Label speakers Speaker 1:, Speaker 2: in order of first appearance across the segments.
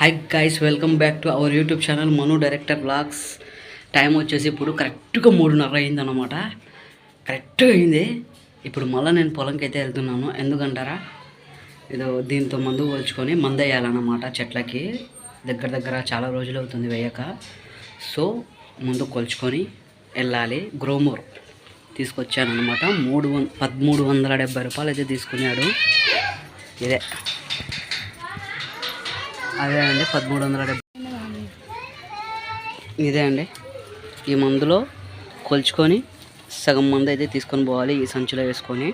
Speaker 1: Hi guys welcome back to our YouTube channel Manu director vlogs time వచ్చేసి ఇప్పుడు కరెక్ట్గా మూడున్నర అయిందన్నమాట. కరెక్ట్గా అయింది. ఇప్పుడు మళ్ళీ నేను పొలంకి అయితే వెళ్తున్నాను. ఎందుకంటారా? ఏదో దీంతో మందు పోల్చుకొని మందు వేయాలన్నమాట చెట్లకి. దగ్గర దగ్గర చాలా రోజులు అవుతుంది వేయక. సో ముందు కొలుచుకొని వెళ్ళాలి. గ్రోమోర్ తీసుకొచ్చానమాట మూడు వం పదమూడు వందల డెబ్బై రూపాయలు అయితే తీసుకున్నాడు. ఇదే. అదే అండి పదమూడు వందల డెబ్బై ఇదే అండి ఈ మందులో కొలుచుకొని సగం మందు అయితే తీసుకొని పోవాలి ఈ సంచిలో వేసుకొని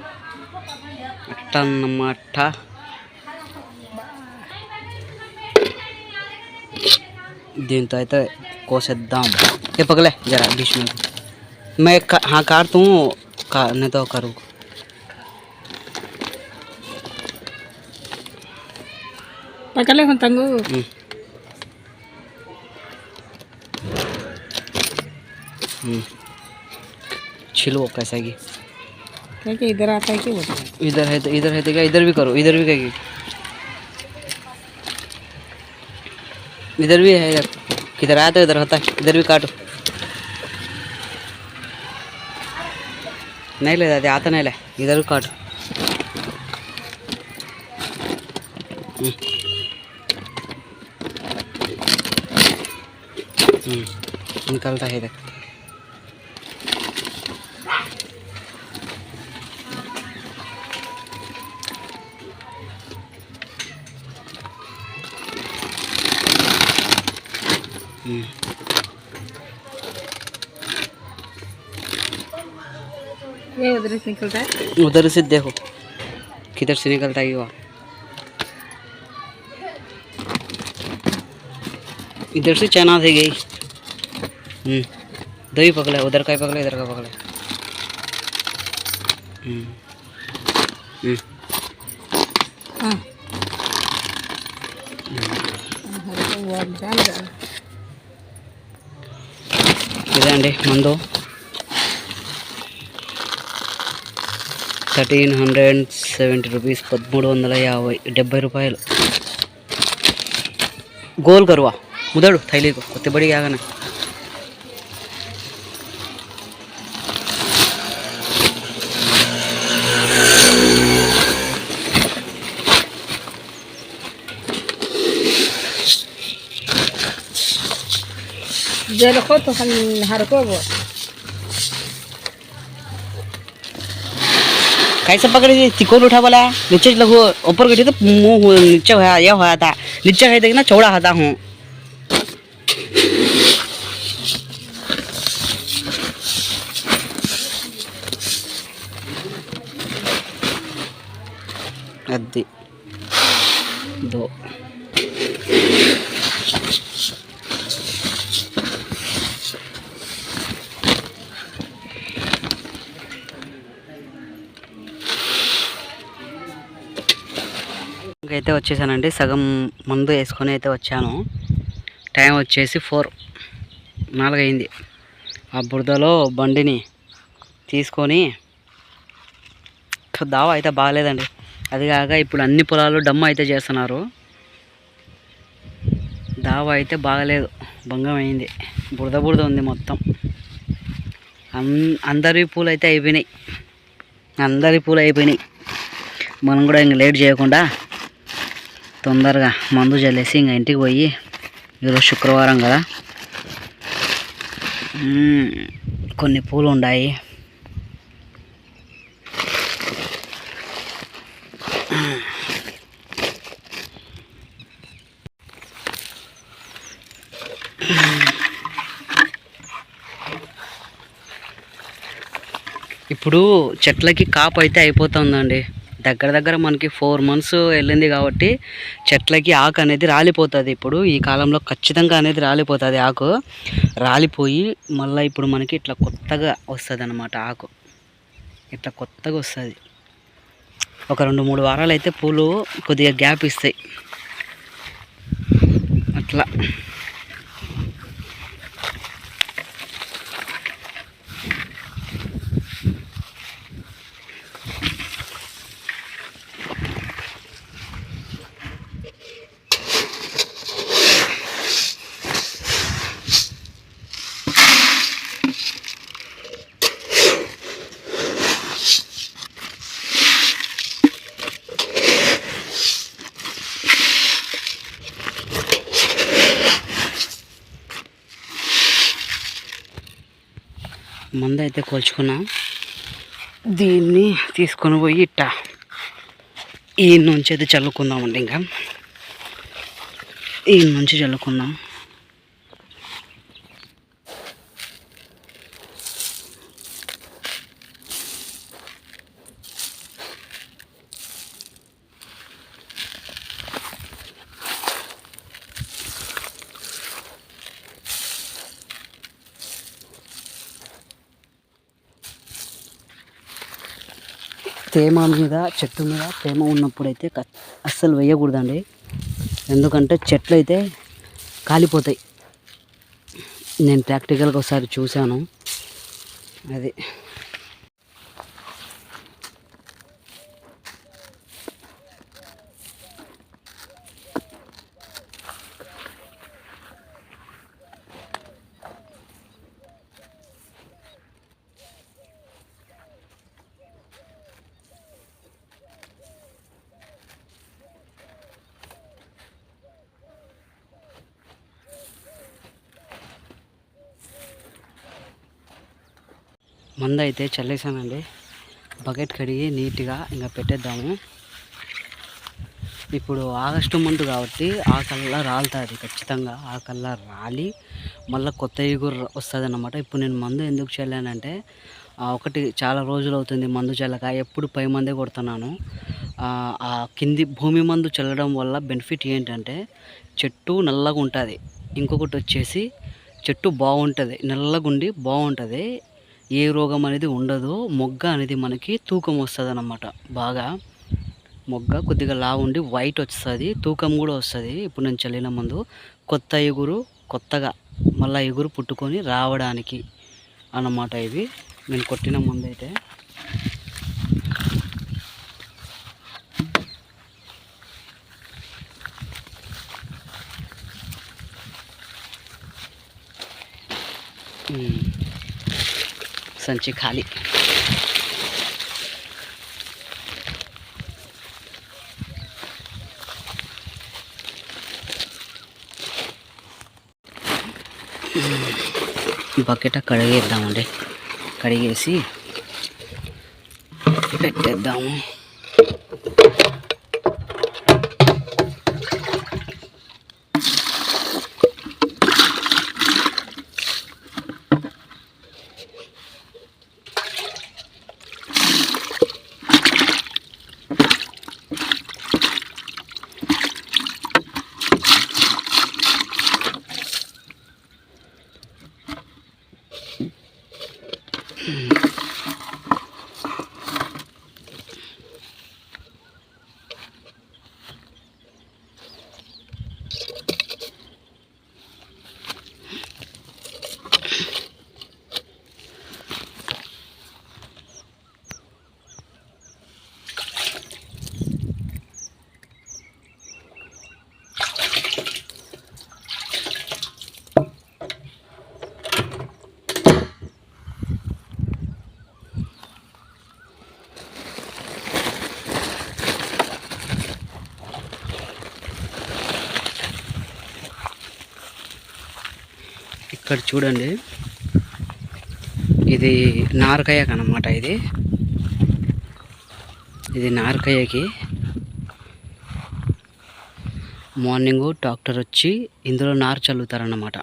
Speaker 1: అట్ట అన్నమాట దీంతో అయితే కోసేద్దాం ఏ పగలే జరా बीच में मैं का, हाँ काट दूँ का नहीं तो करूँ
Speaker 2: पकड़े हो तंगू।
Speaker 1: छिलो कैसा की
Speaker 2: क्या कि इधर आता है कि वो
Speaker 1: इधर है तो इधर है तो क्या इधर भी करो इधर भी कहेगी इधर भी है इधर किधर आया तो इधर होता है इधर भी काटो नहीं ले दादी आता नहीं ले इधर भी काटो निकलता है हम्म।
Speaker 2: ये उधर से निकलता है?
Speaker 1: उधर से देखो किधर से निकलता है वहाँ इधर से चना थे गई। दो ही पकड़े उधर का ही पकड़े इधर का पकड़े हम्म हम्म
Speaker 2: हाँ अरे तो वो अब जान रहा है
Speaker 1: ఇదే అండి మందు థర్టీన్ హండ్రెడ్ సెవెంటీ రూపీస్ పదమూడు వందల యాభై డెబ్బై రూపాయలు గోల్ కరువా ముదడు థైలీకు కొత్త బడి
Speaker 2: জলখ তখন হারকব
Speaker 1: कैसे पकड़े तिकोन उठा बोला नीचे लघु ऊपर गई तो मुँह नीचे हुआ यह हुआ था नीचे है देखना चौड़ा होता हूँ दो అయితే వచ్చేసానండి. సగం మందు వేసుకొని అయితే వచ్చాను. టైం వచ్చేసి ఫోర్ నాలుగైంది ఆ బురదలో బండిని తీసుకొని దావా అయితే బాగాలేదండి. అది కాక ఇప్పుడు అన్ని పొలాలు డమ్ అయితే చేస్తున్నారు. దావా అయితే బాగలేదు. భంగం అయింది. బురద బురద ఉంది మొత్తం. అందరి పూలు అయితే అయిపోయినాయి. అందరి పూలు అయిపోయినాయి. మనం కూడా ఇంక లేట్ చేయకుండా తొందరగా మందు చల్లేసి ఇంకా ఇంటికి పోయి ఈరోజు శుక్రవారం కదా. కొన్ని పూలు ఉన్నాయి ఇప్పుడు చెట్లకి కాపు అయితే అయిపోతుందండి. దగ్గర దగ్గర మనకి ఫోర్ మంత్స్ వెళ్ళింది కాబట్టి చెట్లకి ఆకు అనేది రాలిపోతుంది ఇప్పుడు. ఈ కాలంలో ఖచ్చితంగా అనేది రాలిపోతుంది ఆకు. రాలిపోయి మళ్ళీ ఇప్పుడు మనకి ఇట్లా కొత్తగా వస్తుంది అనమాట ఆకు. ఇట్లా కొత్తగా వస్తుంది. ఒక రెండు మూడు వారాలు అయితే పూలు కొద్దిగా గ్యాప్ ఇస్తాయి. అట్లా మందు అయితే కోల్చుకున్నాం. దీన్ని తీసుకొని పోయి ఇట్ట. ఈ నుంచి అయితే చల్లుకుందామండి ఇంకా. ఈ నుంచి చల్లుకుందాం. తేమ మీద చెట్టు మీద తేమ ఉన్నప్పుడైతే అస్సలు వేయకూడదండి. ఎందుకంటే చెట్లు అయితే కాలిపోతాయి. నేను ప్రాక్టికల్గా ఒకసారి చూశాను. అది మందు అయితే చల్లేసానండి బకెట్ కడిగి నీట్గా ఇంకా పెట్టేద్దాము. ఇప్పుడు ఆగస్టు మంత్ కాబట్టి ఆ కల్లా రాలుతుంది ఖచ్చితంగా. ఆ కల్లా రాలి మళ్ళీ కొత్త ఎగురు వస్తుంది అన్నమాట ఇప్పుడు నేను మందు ఎందుకు చల్లానంటే ఒకటి చాలా రోజులు అవుతుంది మందు చల్లక. ఎప్పుడు పై మందే కొడుతున్నాను. ఆ కింది భూమి మందు చల్లడం వల్ల బెనిఫిట్ ఏంటంటే చెట్టు నల్లగా ఉంటుంది ఇంకొకటి వచ్చేసి చెట్టు బాగుంటుంది. నల్లగుండి బాగుంటుంది. ఏ రోగం అనేది ఉండదు. మొగ్గ అనేది మనకి తూకం వస్తుంది అన్నమాట బాగా మొగ్గ కొద్దిగా లా ఉండి వైట్ వస్తుంది. తూకం కూడా వస్తుంది. ఇప్పుడు నేను చల్లిన ముందు కొత్త ఎగురు కొత్తగా మళ్ళీ ఎగురు పుట్టుకొని రావడానికి అన్నమాట ఇవి నేను కొట్టిన ముందు అయితే సంచి ఖాళీ బకెట్ కడిగేద్దామండి కడిగేసి పెట్టేద్దాము ఇక్కడ చూడండి. ఇది నారకాయకు అనమాట ఇది. ఇది నారకయ్యకి మార్నింగ్ డాక్టర్ వచ్చి ఇందులో నారు చల్లుతారన్నమాట.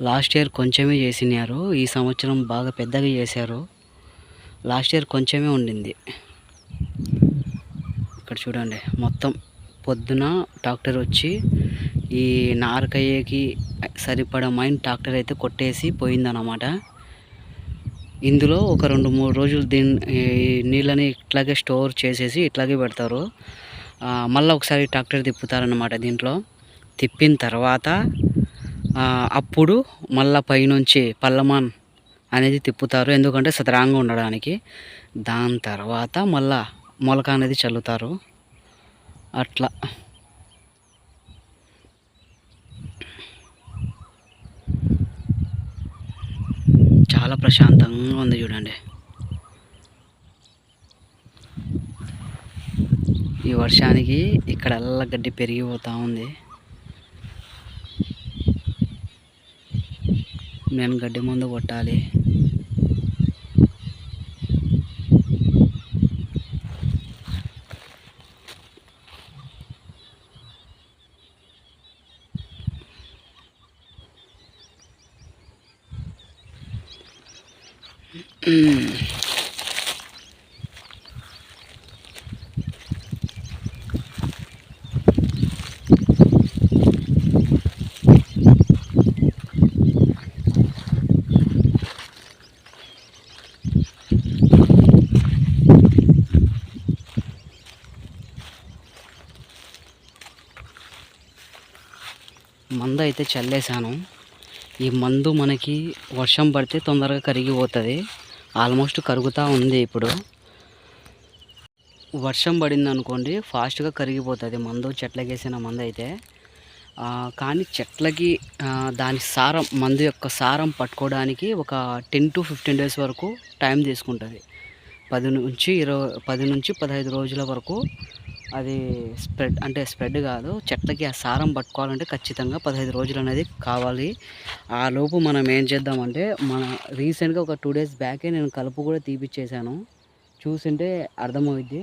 Speaker 1: లాస్ట్ ఇయర్ కొంచెమే చేసినారు. ఈ సంవత్సరం బాగా పెద్దగా చేశారు. లాస్ట్ ఇయర్ కొంచెమే ఉండింది. ఇక్కడ చూడండి మొత్తం పొద్దున డాక్టర్ వచ్చి ఈ నారకయ్యకి సరిపడా మైండ్ ట్రాక్టర్ అయితే కొట్టేసి పోయిందన్నమాట. ఇందులో ఒక రెండు మూడు రోజులు దీన్ని నీళ్ళని ఇట్లాగే స్టోర్ చేసేసి ఇట్లాగే పెడతారు. మళ్ళీ ఒకసారి ట్రాక్టర్ తిప్పుతారనమాట దీంట్లో. తిప్పిన తర్వాత అప్పుడు మళ్ళా పైనుంచి పల్లమాన్ అనేది తిప్పుతారు. ఎందుకంటే సతరాంగా ఉండడానికి. దాని తర్వాత మళ్ళా మొలక అనేది చల్లుతారు. అట్లా. చాలా ప్రశాంతంగా ఉంది చూడండి. ఈ వర్షానికి ఇక్కడ అల్ల గడ్డి పెరిగిపోతూ ఉంది. నేను గడ్డి ముందు కొట్టాలి. మందు అయితే చల్లేసాను ఈ మందు మనకి వర్షం పడితే తొందరగా కరిగిపోతుంది ఆల్మోస్ట్ కరుగుతూ ఉంది ఇప్పుడు. వర్షం పడింది అనుకోండి ఫాస్ట్గా కరిగిపోతుంది. మందు చెట్లకి వేసిన మందు అయితే. కానీ చెట్లకి దాని సారం మందు యొక్క సారం పట్టుకోవడానికి ఒక టెన్ టు ఫిఫ్టీన్ డేస్ వరకు టైం తీసుకుంటుంది. పది నుంచి ఇరవై పది నుంచి పదహైదు రోజుల వరకు అది స్ప్రెడ్ అంటే స్ప్రెడ్ కాదు చెట్లకి ఆ సారం పట్టుకోవాలంటే ఖచ్చితంగా పదహైదు రోజులు అనేది కావాలి. ఆ లోపు మనం ఏం చేద్దామంటే మన రీసెంట్గా ఒక టూ డేస్ బ్యాకే నేను కలుపు కూడా తీపిచ్చేసాను. చూసింటే అర్థమవుద్ది.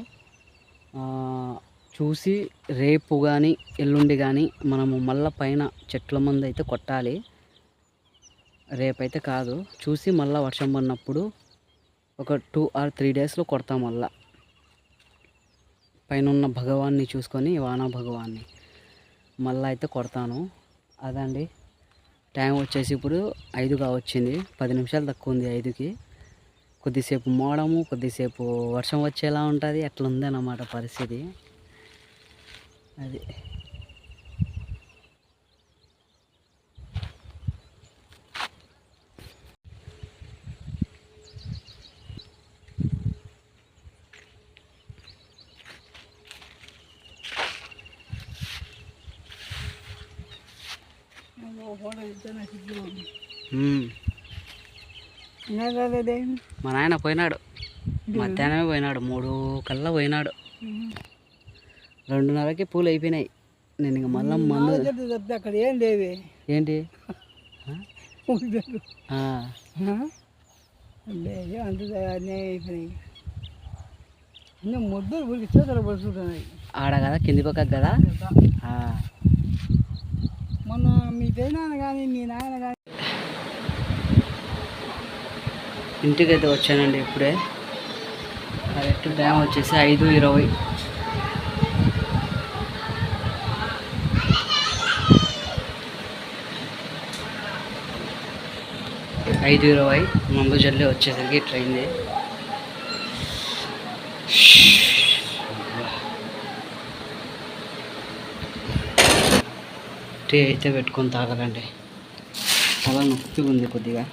Speaker 1: చూసి రేపు కానీ ఎల్లుండి కానీ మనము మళ్ళీ పైన చెట్ల మందు అయితే కొట్టాలి. రేపైతే కాదు. చూసి మళ్ళీ వర్షం పడినప్పుడు ఒక టూ ఆర్ త్రీ డేస్లో కొడతాం మళ్ళీ పైన ఉన్న భగవాన్ని చూసుకొని వానా భగవాన్ని. మళ్ళీ అయితే కొడతాను. అదండి. టైం వచ్చేసి ఇప్పుడు ఐదుగా వచ్చింది పది నిమిషాలు తక్కువ ఉంది ఐదుకి. కొద్దిసేపు మోడము కొద్దిసేపు వర్షం వచ్చేలా ఉంటుంది. అట్లా ఉందన్నమాట పరిస్థితి. అది మ్మ్. మా నాయన పోయినాడు. మధ్యాహ్నమే పోయినాడు. మూడు కల్లా పోయినాడు. రెండున్నరకి పూలు అయిపోయినాయి. నేను ఇంక మళ్ళీ మందు
Speaker 2: అక్కడ ఏం లేవే.
Speaker 1: ఏంటి?
Speaker 2: పడుతుంటున్నాయి
Speaker 1: ఆడ కదా కింది పక్కకు కదా?
Speaker 2: మొన్న మీ పెయినాన్న కానీ మీ నాయన కానీ
Speaker 1: ఇంటికైతే వచ్చానండి ఇప్పుడే. కరెక్ట్ టైం వచ్చేసి ఐదు ఇరవై. ఐదు ఇరవై మందు జల్లి వచ్చేసరికి ట్రైన్ది టీ అయితే పెట్టుకొని తాగాలండి చాలా నొప్పి ఉంది కొద్దిగా.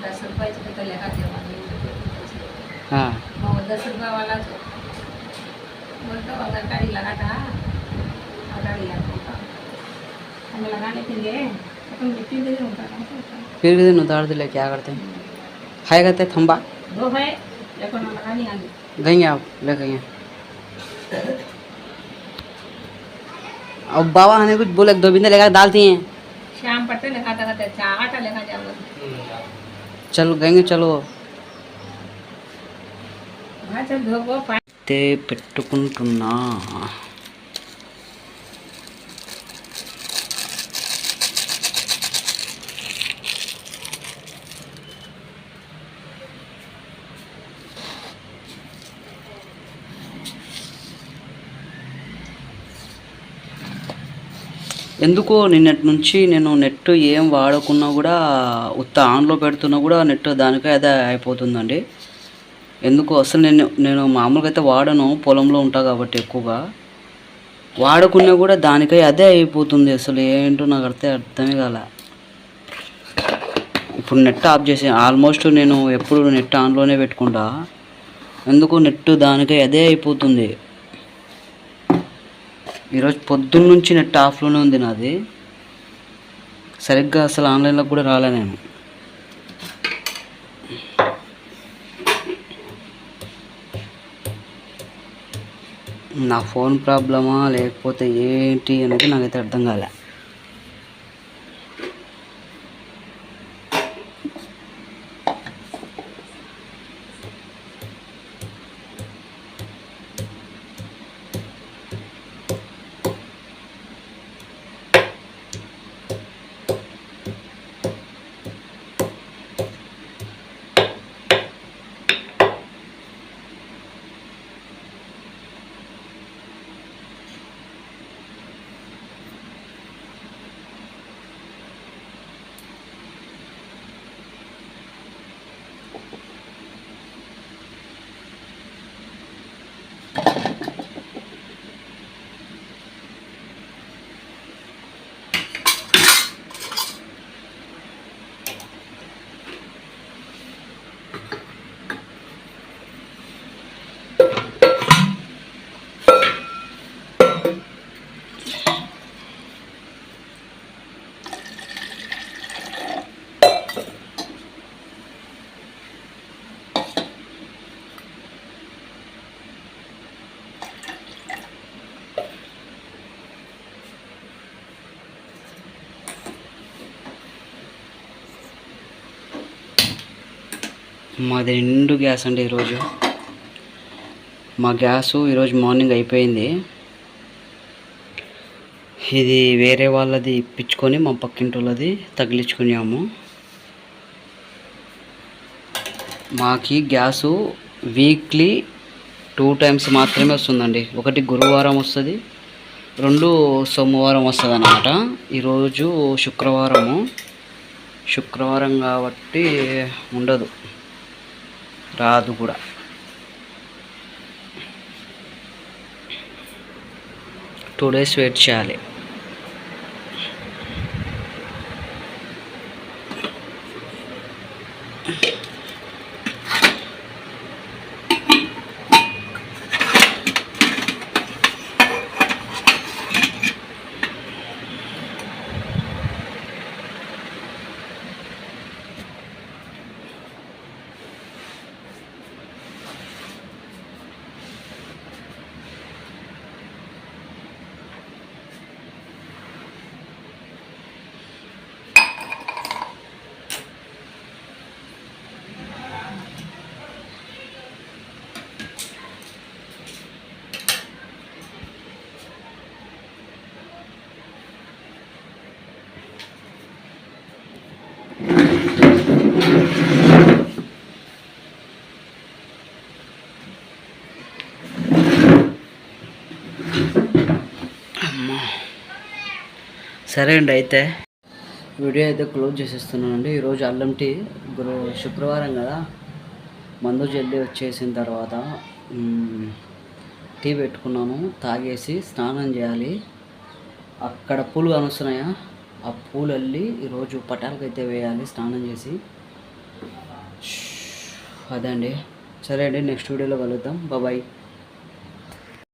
Speaker 2: दस रुपये से लेगा दे वो दस रुपये वाला अगर गाड़ी लगा था अगर लिया हमें लगाने के लिए अपन मिट्टी दे
Speaker 1: फिर भी दिन उतार दिले क्या करते हैं हाय कहते हैं थम्बा
Speaker 2: दो है लेकिन हम आगे
Speaker 1: गएँगे आप ले गएँगे और बाबा हमें कुछ बोले दो गोविंद लेकर डालती हैं।
Speaker 2: शाम पट्टे लिखा था अच्छा आटा लेकर जाऊँगा
Speaker 1: चलो गएँगे चलो।
Speaker 2: हाँ चल धोबो
Speaker 1: ते पेट्टुकुंटुन्ना ఎందుకో నిన్నటి నుంచి నేను నెట్ ఏం వాడకున్నా కూడా ఉత్త ఆన్లో పెడుతున్నా కూడా నెట్ దానికే అదే అయిపోతుందండి. ఎందుకు అసలు నేను నేను మామూలుగా అయితే వాడను పొలంలో ఉంటా కాబట్టి ఎక్కువగా. వాడకున్నా కూడా దానికై అదే అయిపోతుంది అసలు ఏంటో నాకు అర్థం అర్థమే కాల. ఇప్పుడు నెట్ ఆఫ్ చేసి ఆల్మోస్ట్ నేను ఎప్పుడు నెట్ ఆన్లోనే పెట్టుకుంటా. ఎందుకు నెట్ దానికై అదే అయిపోతుంది. ఈరోజు పొద్దున్న నుంచి నెట్ ఆఫ్లోనే ఉంది నాది. సరిగ్గా అసలు ఆన్లైన్లో కూడా రాలే నేను. నా ఫోన్ ప్రాబ్లమా లేకపోతే ఏంటి అనేది నాకైతే అర్థం కాలే. మాది నిండు గ్యాస్ అండి ఈరోజు. మా గ్యాసు ఈరోజు మార్నింగ్ అయిపోయింది. ఇది వేరే వాళ్ళది ఇప్పించుకొని మా పక్కింటి వాళ్ళది తగిలించుకున్నాము. మాకి గ్యాసు వీక్లీ టూ టైమ్స్ మాత్రమే వస్తుందండి. ఒకటి గురువారం వస్తుంది రెండు సోమవారం వస్తుంది అన్నమాట ఈరోజు శుక్రవారము. శుక్రవారం కాబట్టి ఉండదు. రాదు కూడా. టూ డేస్ వెయిట్ చేయాలి. సరే అండి అయితే వీడియో అయితే క్లోజ్ చేసేస్తున్నానండి. ఈరోజు అల్లం టీ గురు శుక్రవారం కదా. మందు జల్లి వచ్చేసిన తర్వాత టీ పెట్టుకున్నాను. తాగేసి స్నానం చేయాలి. అక్కడ పూలు కానొస్తున్నాయా? ఆ పూలు అల్లి ఈరోజు పటాలకైతే అయితే వేయాలి స్నానం చేసి. అదే అండి సరే అండి నెక్స్ట్ వీడియోలో కలుద్దాం. బాబాయ్